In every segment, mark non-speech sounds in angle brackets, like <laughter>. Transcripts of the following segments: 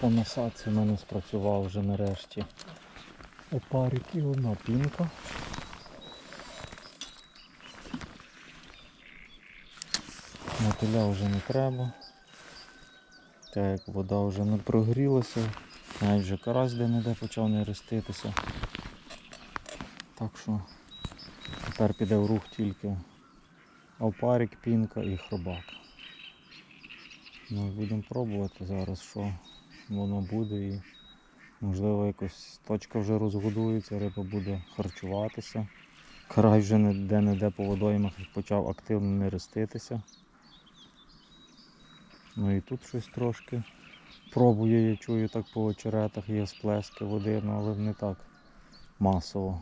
По насадці в мене спрацював вже нарешті опарик і одна пінка. Мотиля вже не треба. Так як вода вже не прогрілася, навіть вже карась де-не-де почав не реститися. Так що тепер піде в рух тільки опарик, пінка і хробак. Ну, будемо пробувати зараз, що воно буде і можливо якось точка вже розгодується, риба буде харчуватися. Карай вже не- де-не-де по водоймах почав активно нереститися. Ну і тут щось трошки пробує, я чую так по очеретах, є сплески води, ну, але не так масово.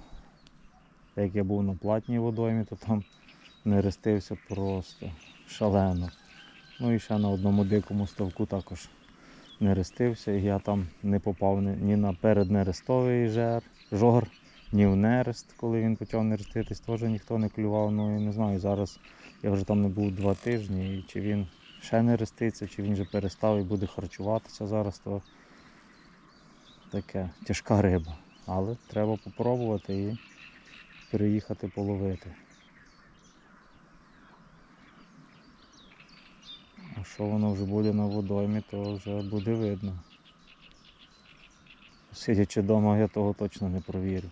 Як я був на платній водоймі, то там нерестився просто шалено. Ну і ще на одному дикому ставку також нерестився. І я там не попав ні- на переднерестовий жер, жор, ні в нерест, коли він почав нереститись, теж ніхто не клював. Ну і не знаю, зараз я вже там не був два тижні, і чи він ще не реститься, чи він вже перестав і буде харчуватися зараз, то таке тяжка риба. Але треба попробувати і переїхати половити. А що воно вже буде на водоймі, то вже буде видно. Сидячи вдома, я того точно не провірю.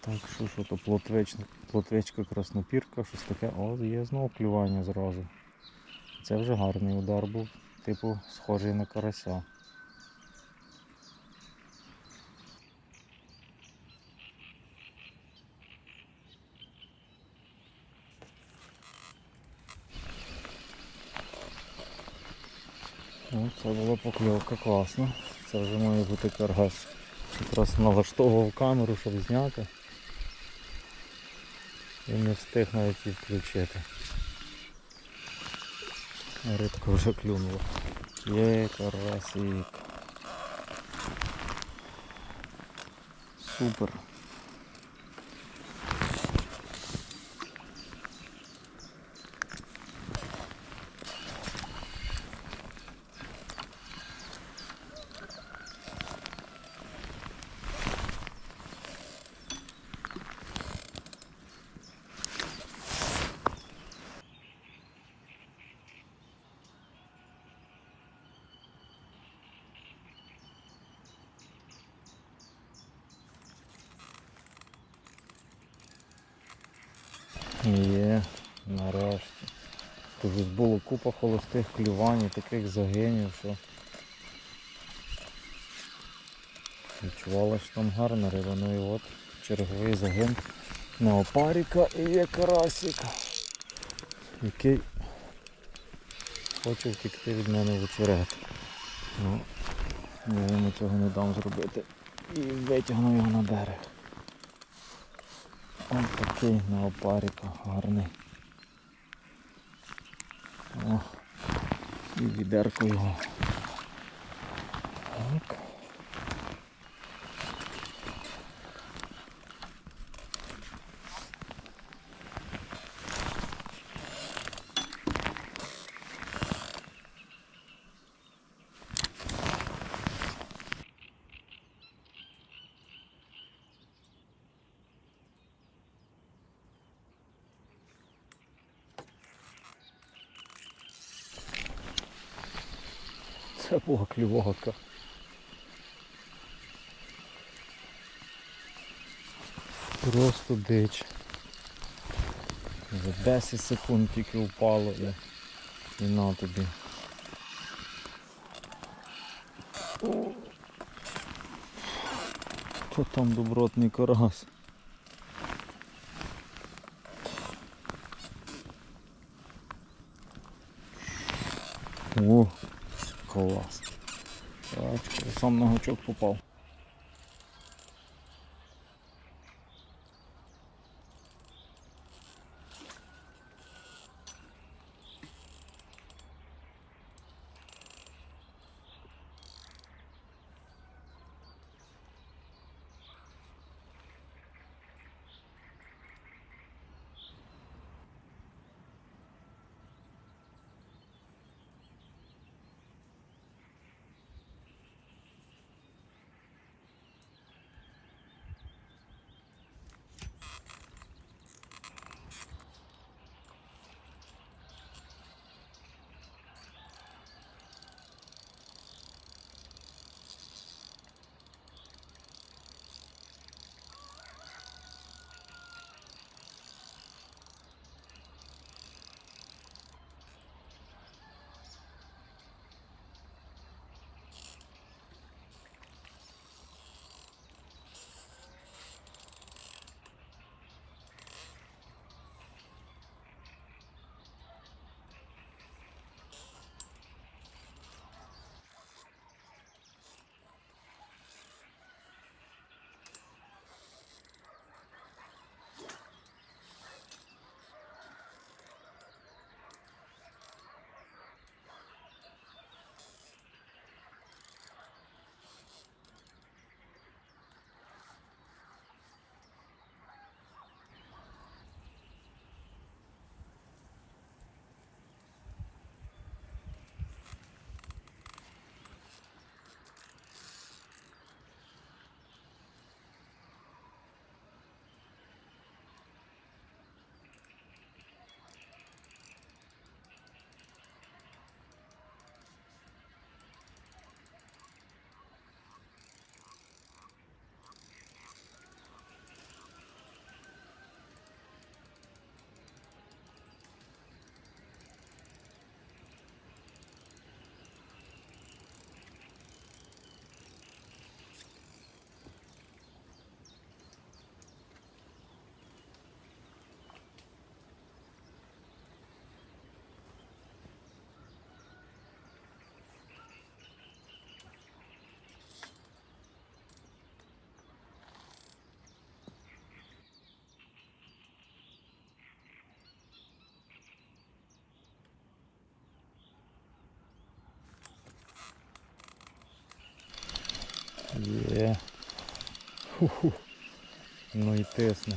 Так, що що то плотвична, плотвичка краснопірка, щось таке. О, є знову клювання зразу. Це вже гарний удар був, типу схожий на карася. Ну, це була покльовка класна. Це вже має бути каргас. Якраз налаштовував камеру, щоб зняти. І не встиг навіть її включити. Рибка вже клюнула. Є карасик. Супер. Є, нарешті. Тут було купа холостих клювань, і таких загинів, що відчувала, там гарна риба. Ну і от черговий загин на опаріка і є карасик, який хоче втекти від мене в очерет. Ну, я йому цього не дам зробити. І витягну його на берег. Ось такий на опаріка гарний. О, і відерку його. Так. Це була клювака. Просто дич. За 10 секунд тільки впало і, і на тобі. О. Там добротний карась. О, клас. Так, сам на гачок попав. Є. Ху-ху. Ну і тисне.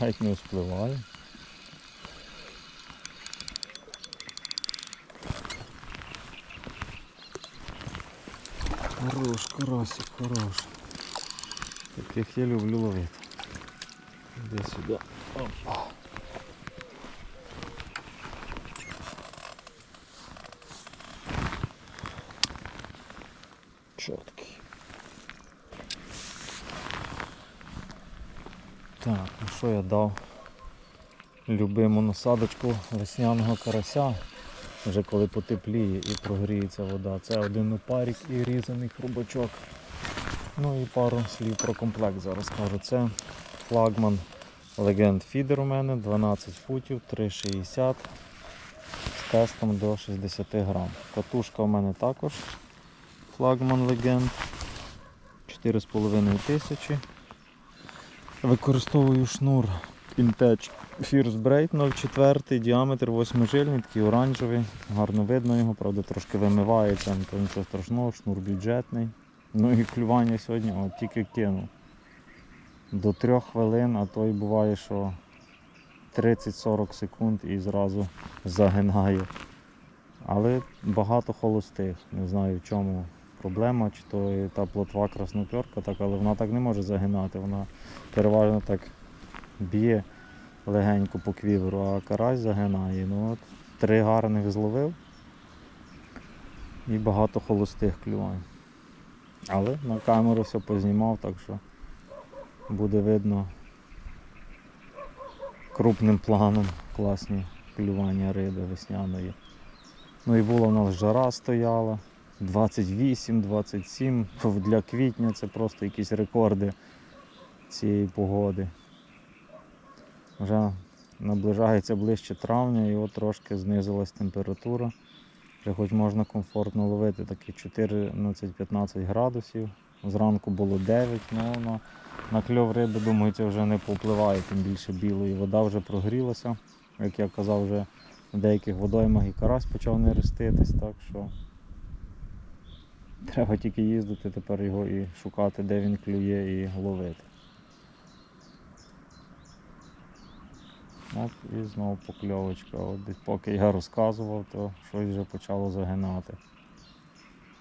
Геть не вспливає. Хорош, карасик, хорош. Таких я люблю ловити. Іди сюди. Опа. Чоткий. Так, ну що я дав? Любиму насадочку весняного карася. Вже коли потепліє і прогріється вода. Це один опарік і різаний хрубачок. Ну і пару слів про комплект зараз кажу. Це флагман Legend Feeder у мене 12 футів, 3,60 з тестом до 60 грам. Катушка у мене також флагман Legend 4,5 тисячі. Використовую шнур Pintech Fierce Braid 04, діаметр 8 жильний, такий оранжевий, гарно видно його, правда трошки вимивається, нічого страшного, шнур бюджетний. Ну і клювання сьогодні от, тільки кинув. До 3 хвилин, а то й буває, що 30-40 секунд і зразу загинає. Але багато холостих. Не знаю в чому проблема, чи то та плотва красноперка, так, але вона так не може загинати. Вона переважно так б'є легенько по квіверу, а карась загинає. Ну от три гарних зловив і багато холостих клювань. Але на камеру все познімав, так що буде видно крупним планом класні клювання риби весняної. Ну і була у нас жара стояла. 28-27 для квітня це просто якісь рекорди цієї погоди. Вже наближається ближче травня і от трошки знизилась температура. Вже хоч можна комфортно ловити такі 14-15 градусів. Зранку було 9, ну на, на кльов риби, думаю, це вже не попливає, тим більше білої. Вода вже прогрілася. Як я казав, вже в деяких водоймах і карась почав нереститись, так що треба тільки їздити тепер його і шукати, де він клює і ловити. От і знову покльовочка. От поки я розказував, то щось вже почало загинати.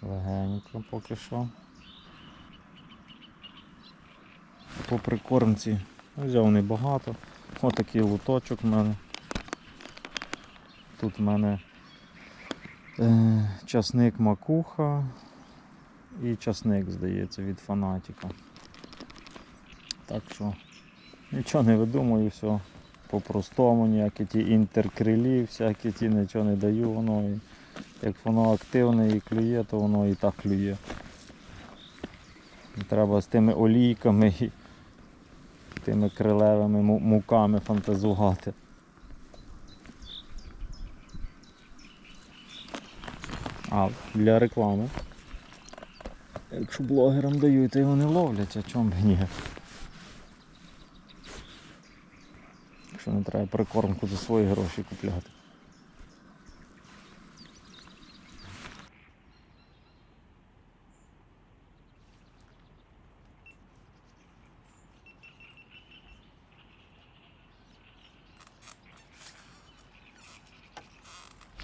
Легенько поки що. По прикормці взяв небагато. Отакий луточок в мене. Тут в мене е, часник макуха і часник, здається, від фанатіка. Так що нічого не видумую, все по-простому, ніякі ті інтеркрилі, всякі ті нічого не даю, воно і як воно активне і клює, то воно і так клює. Треба з тими олійками і тими крилевими муками фантазувати. А, для реклами. Якщо блогерам дають, то й вони ловлять, а чому б ні? Якщо не треба прикормку за свої гроші купляти.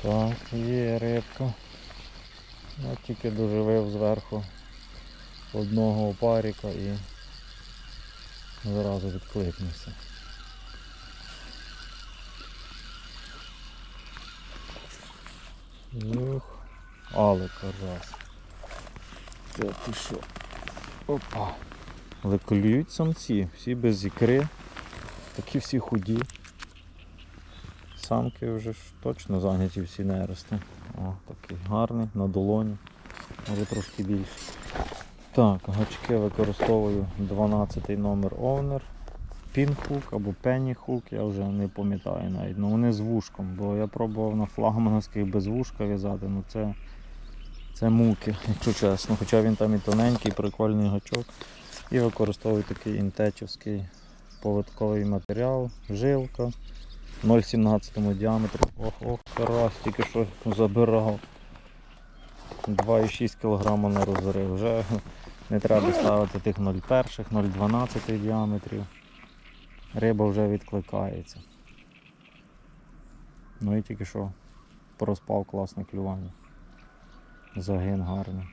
Так, є рибка. Я тільки доживив зверху одного опаріка і зразу відкликнувся. Ух, але карась. Це ти що? Опа. Але клюють самці, всі без ікри, такі всі худі. Самки вже ж точно зайняті всі нерости. О, такий гарний, на долоні, може трошки більше. Так, гачки використовую 12 номер Owner. Пінхук або пенніхук, я вже не пам'ятаю навіть. Ну вони з вушком, бо я пробував на флагмановських без вушка в'язати, ну це, це муки, якщо чесно. Хоча він там і тоненький, прикольний гачок. І використовую такий інтечівський повитковий матеріал, жилка 0,17 діаметру. Ох, ох, карась, тільки що забирав. 2,6 кг на розрив. Вже не треба ставити тих 0,1, 0,12 діаметрів. Риба вже відкликається. Ну і тільки що проспав класне клювання. Загин гарний.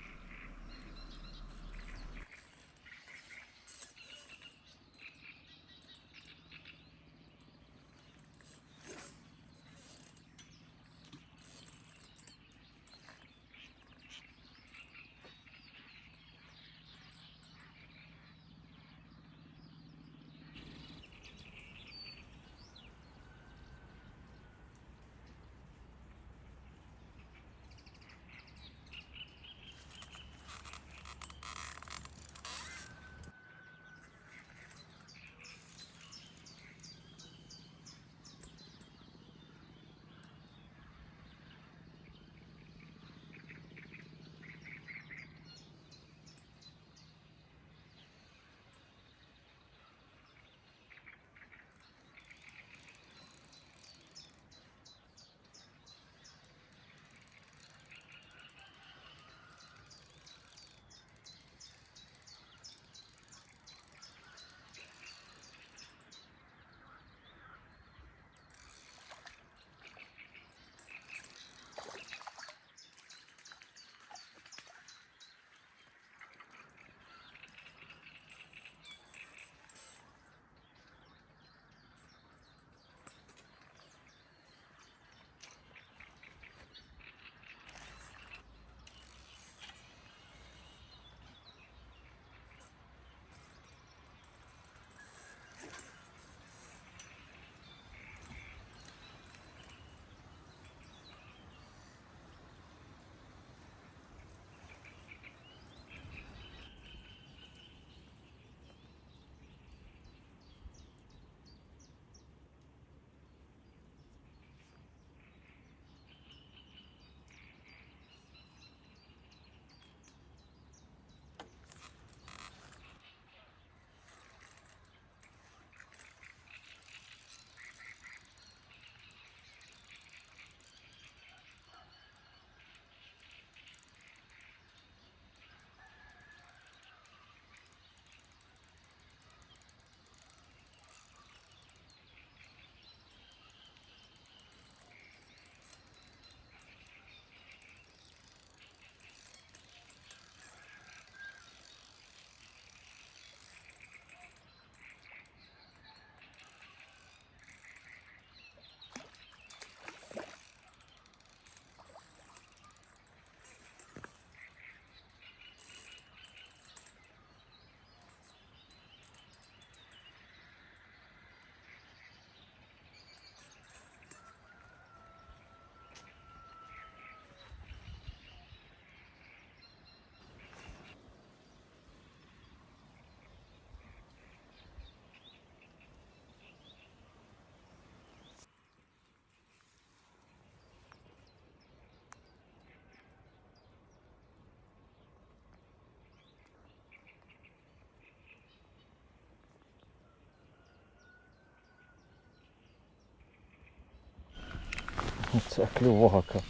<laughs> Це клювака.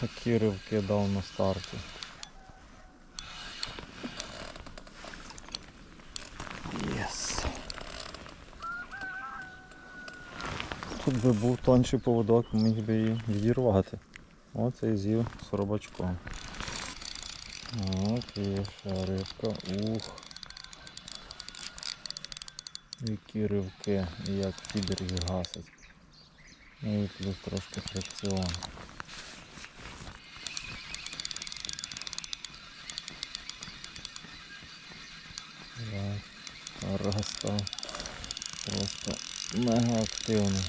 Такі ривки дав на старті. Єс. Тут би був тонший поводок, міг би її відірвати. Оце і з'їв з робачком. Є ще рибка. Ух. Які ривки як фідер їх гасить. Ну і плюс трошки фрикціон. Раз став просто мега активний.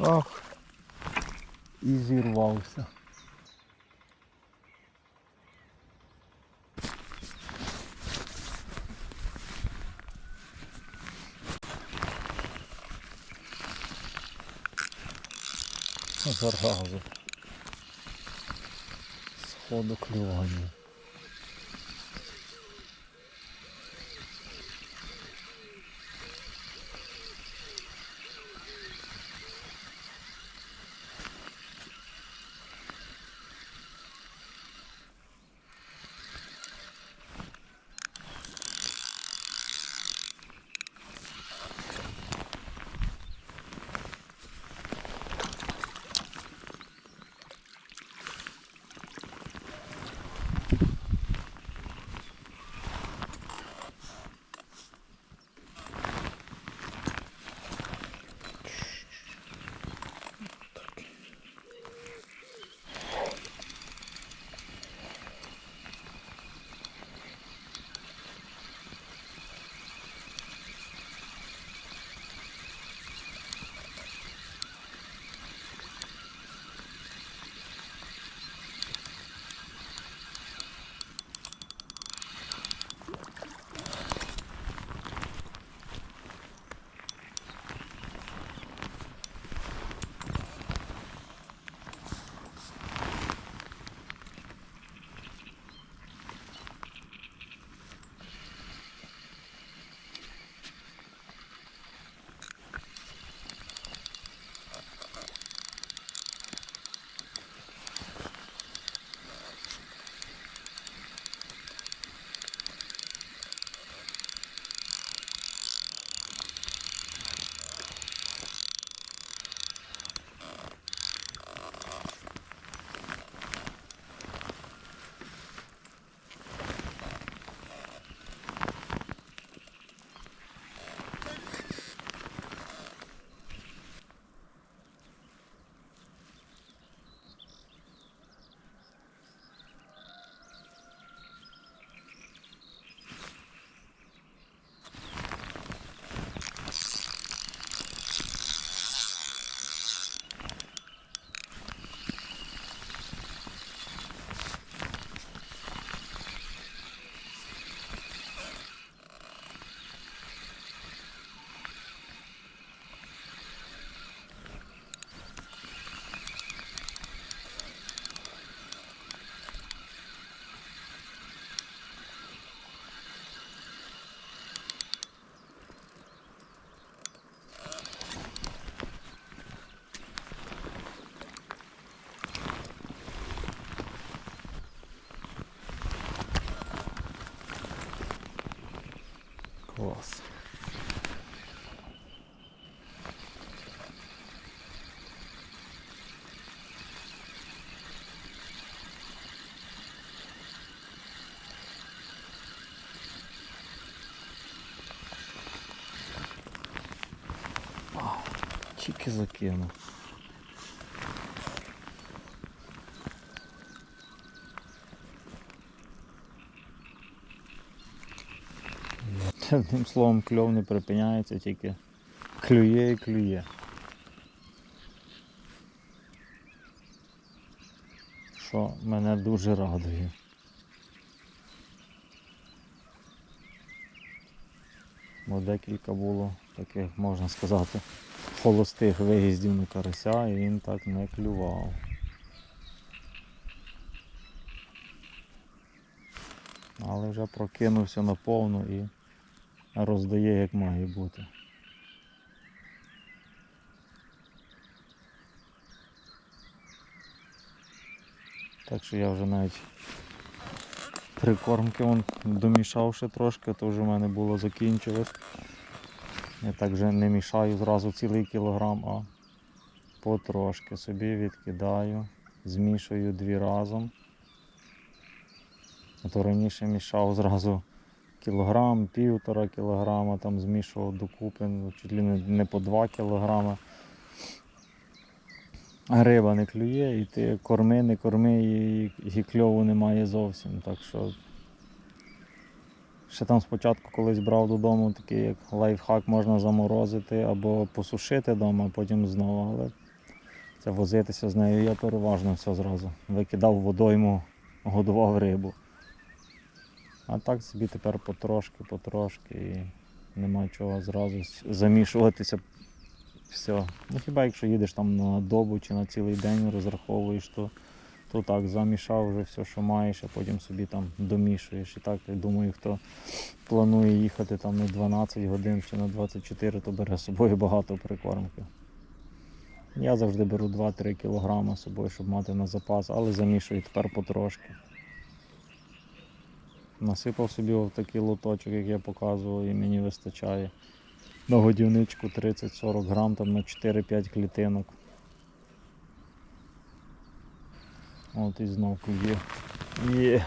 Ах, і зірвався. Заргазу. Сходу клювання. Тільки закинув. Одним словом, кльов не припиняється, тільки клює і клює. Що мене дуже радує. Бо декілька було таких, можна сказати, холостих виїздів на карася і він так не клював. Але вже прокинувся наповну і роздає як має бути. Так що я вже навіть прикормки вон домішавши трошки, то вже в мене було закінчилось. Я так вже не мішаю зразу цілий кілограм, а потрошки собі відкидаю, змішую дві разом. А то раніше мішав зразу кілограм, півтора кілограма, там змішував докупи, ну, чуть ли не, по 2 кілограми. А риба не клює, і ти корми, не корми, і, і кльову немає зовсім. Так що ще там спочатку колись брав додому такий як лайфхак можна заморозити або посушити вдома, а потім знову. Але це возитися з нею я переважно все зразу. Викидав водойму, годував рибу. А так собі тепер потрошки, потрошки і нема чого зразу замішуватися Все. Ну хіба якщо їдеш там на добу чи на цілий день розраховуєш, то, то так, замішав вже все, що маєш, а потім собі там домішуєш. І так, я думаю, хто планує їхати там на 12 годин чи на 24, то бере з собою багато прикормки. Я завжди беру 2-3 кг з собою, щоб мати на запас, але замішую тепер потрошки. Насипав собі в такий лоточок, як я показував, і мені вистачає на годівничку 30-40 грам там на 4-5 клітинок. От і знов є. Є.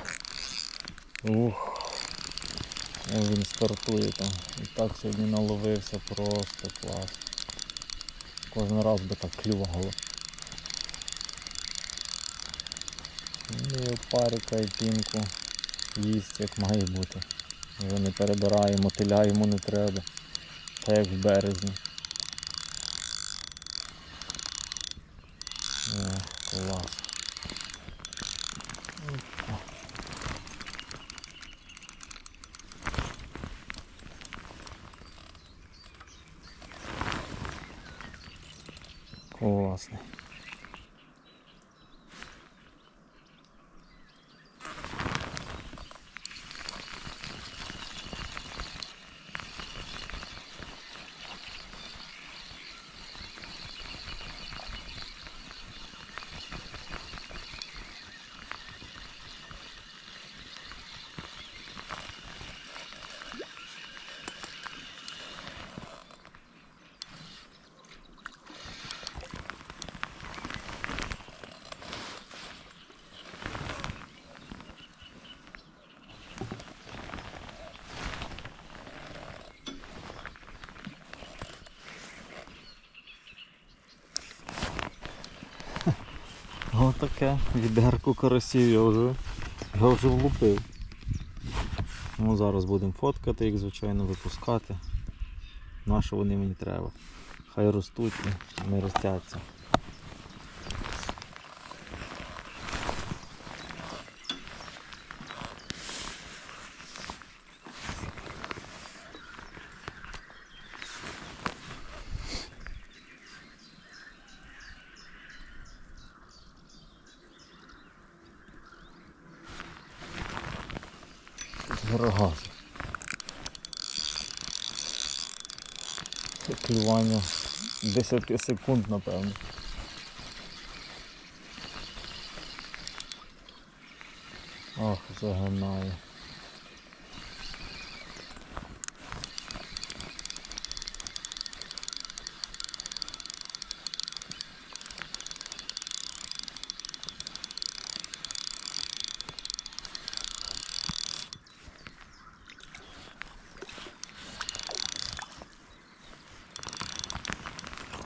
Ух. Він стартує там. І так сьогодні наловився просто клас. Кожен раз би так клювало. Ну, І парика і пінку їсть як має бути. Вже не перебирає, мотиля йому не треба. Та як в березні. О, клас. Опа. Класний. Отаке відерку карасів я вже, я вже влупив. Ну, зараз будемо фоткати їх, звичайно, випускати. На що вони мені треба. Хай ростуть не ростяться. Грогаз. Це клювання 10 секунд, напевно. Ох, загинає.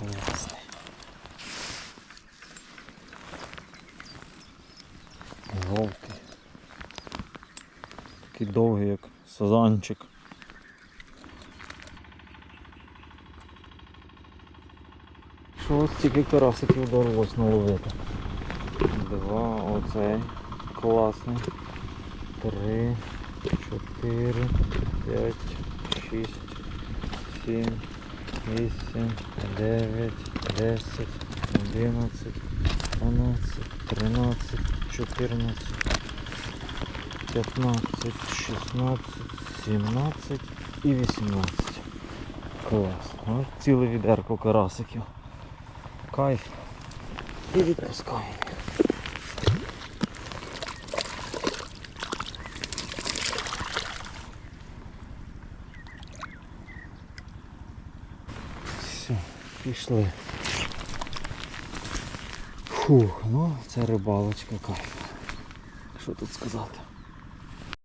Класний. Жовтий. Такий довгий, як сазанчик. Що ось тільки карасиків вдалося наловити. Два, оцей класний. Три, чотири, п'ять, шість, сім, вісім, дев'ять, десять, одинадцять, дванадцять, тринадцять, чотирнадцять, п'ятнадцять, шістнадцять, сімнадцять і вісімнадцять. Клас. От ціле відерко карасиків. Кайф. І відпускаємо. Все, пішли. Фух, ну це рибалочка кайф. Що тут сказати?